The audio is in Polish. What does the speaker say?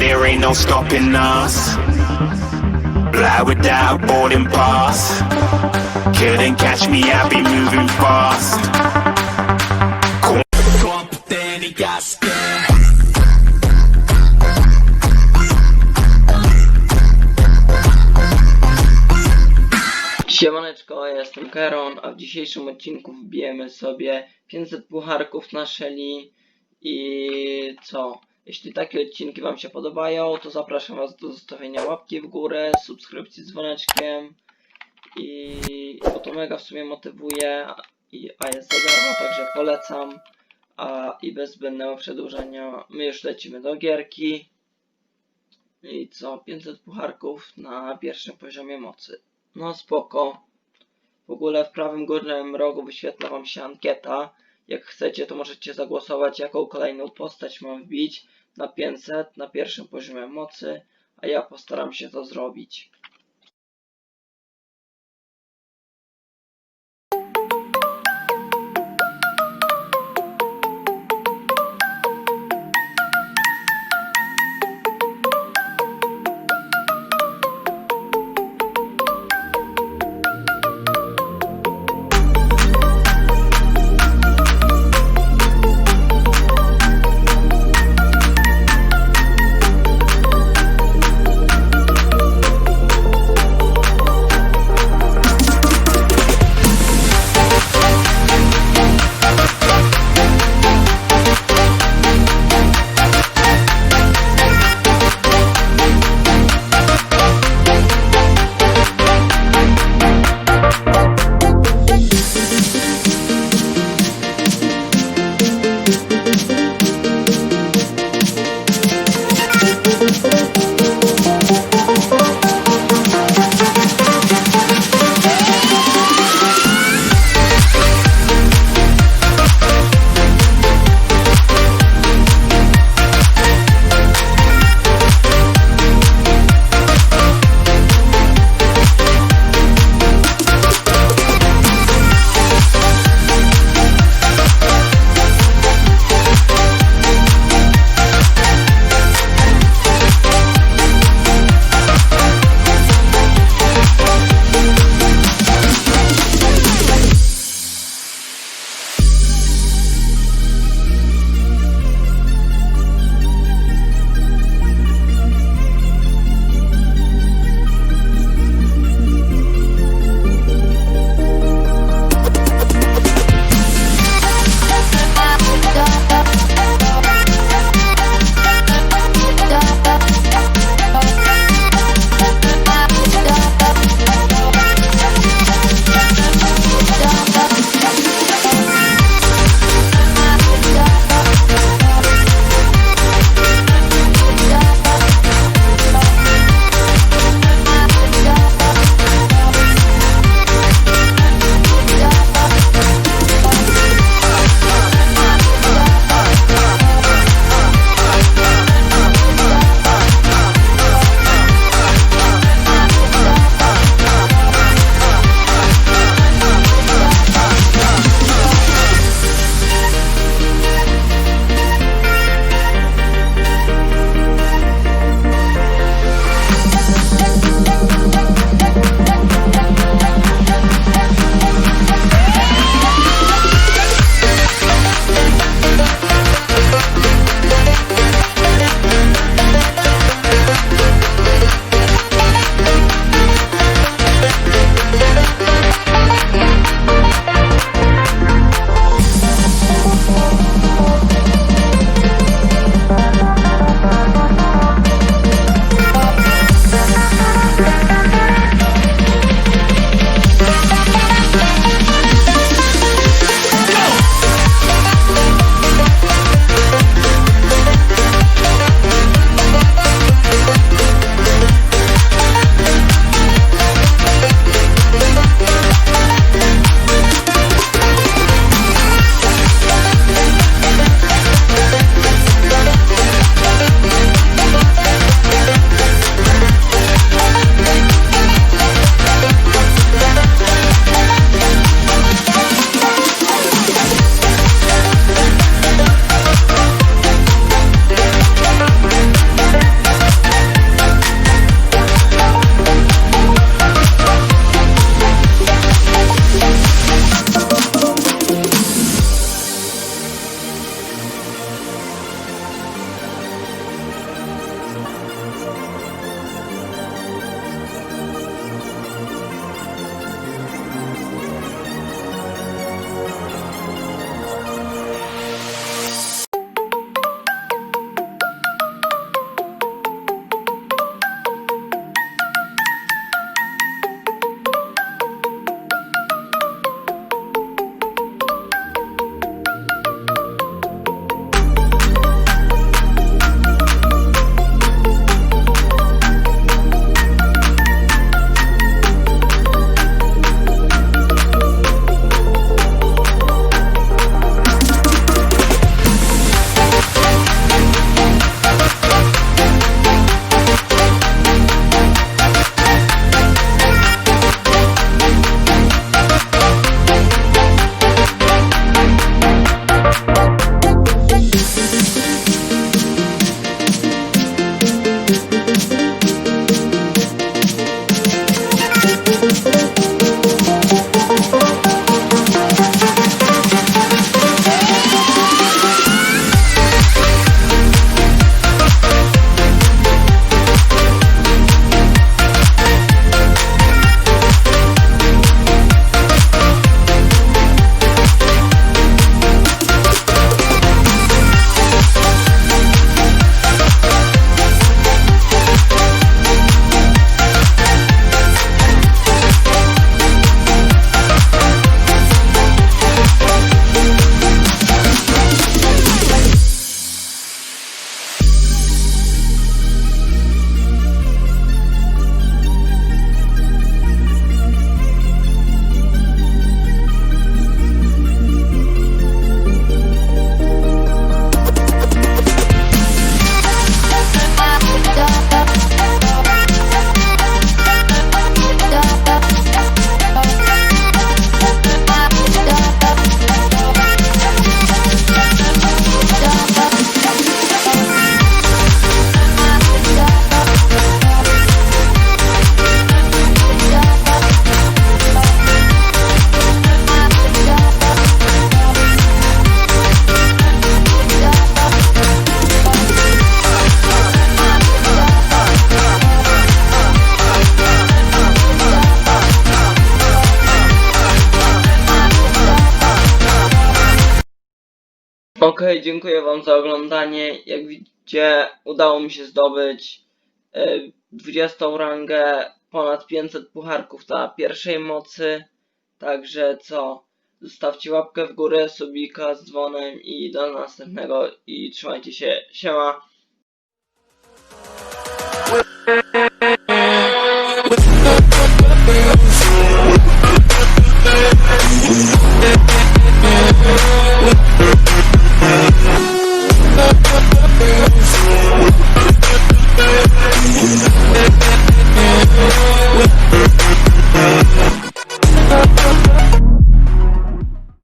there ain't no stopping us. Fly without boarding pass. Couldn't catch me, I be moving fast. Company Siemaneczko, ja jestem Keron, a w dzisiejszym odcinku wbijemy sobie 500 pucharków na Shelly i co? Jeśli takie odcinki Wam się podobają, to zapraszam Was do zostawienia łapki w górę, subskrypcji z dzwoneczkiem i bo to mega w sumie motywuje, i, a jest za darmo, także polecam. A i bez zbędnego przedłużenia, my już lecimy do gierki. I co? 500 pucharków na pierwszym poziomie mocy. No spoko. W ogóle w prawym górnym rogu wyświetla wam się ankieta. Jak chcecie, to możecie zagłosować, jaką kolejną postać mam wbić na 500 na pierwszym poziomie mocy, a ja postaram się to zrobić. Okej, dziękuję Wam za oglądanie. Jak widzicie, udało mi się zdobyć e, 20 rangę, ponad 500 pucharków na pierwszej mocy. Także co? Zostawcie łapkę w górę, subika z dzwonem i do następnego i trzymajcie się. Siema!